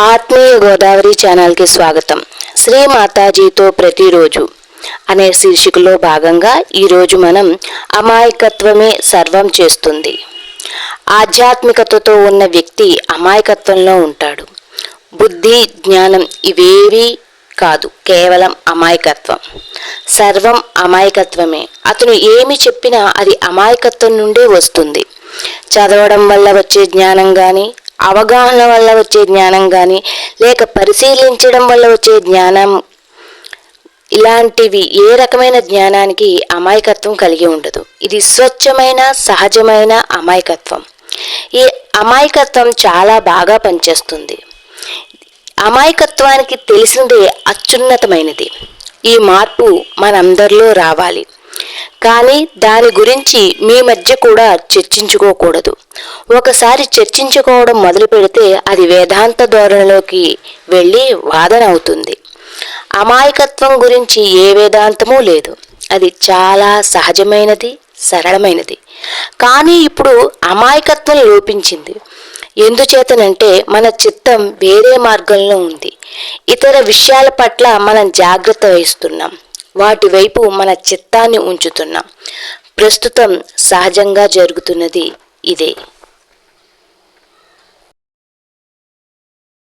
ఆత్మీయ గోదావరి ఛానల్కి స్వాగతం. శ్రీ మాతాజీతో ప్రతిరోజు అనే శీర్షికలో భాగంగా ఈరోజు మనం అమాయకత్వమే సర్వం చేస్తుంది. ఆధ్యాత్మికతతో ఉన్న వ్యక్తి అమాయకత్వంలో ఉంటాడు. బుద్ధి జ్ఞానం ఇవేవీ కాదు. కేవలం అమాయకత్వం. సర్వం అమాయకత్వమే. అతను ఏమి చెప్పినా అది అమాయకత్వం నుండే వస్తుంది. చదవడం వల్ల వచ్చే జ్ఞానం కానీ అవగాహన వల్ల వచ్చే జ్ఞానం కానీ లేక పరిశీలించడం వల్ల వచ్చే జ్ఞానం ఇలాంటివి ఏ రకమైన జ్ఞానానికి అమాయకత్వం కలిగి ఉండదు. ఇది స్వచ్ఛమైన సహజమైన అమాయకత్వం. ఈ అమాయకత్వం చాలా బాగా పనిచేస్తుంది. అమాయకత్వానికి తెలిసిందే అత్యున్నతమైనది. ఈ మార్పు మనందరిలో రావాలి. కానీ దాని గురించి మీ మధ్య కూడా చర్చించుకోకూడదు. ఒకసారి చర్చించుకోవడం మొదలు పెడితే అది వేదాంత ధోరణిలోకి వెళ్ళి వాదన అవుతుంది. అమాయకత్వం గురించి ఏ వేదాంతమూ లేదు. అది చాలా సహజమైనది సరళమైనది. కానీ ఇప్పుడు అమాయకత్వం లోపించింది. ఎందుచేతనంటే మన చిత్తం వేరే మార్గంలో ఉంది. ఇతర విషయాల పట్ల మనం జాగ్రత్త వహిస్తున్నాం. వాటి వైపు మన చిత్తాన్ని ఉంచుతున్నాం. ప్రస్తుతం సహజంగా జరుగుతున్నది ఇదే.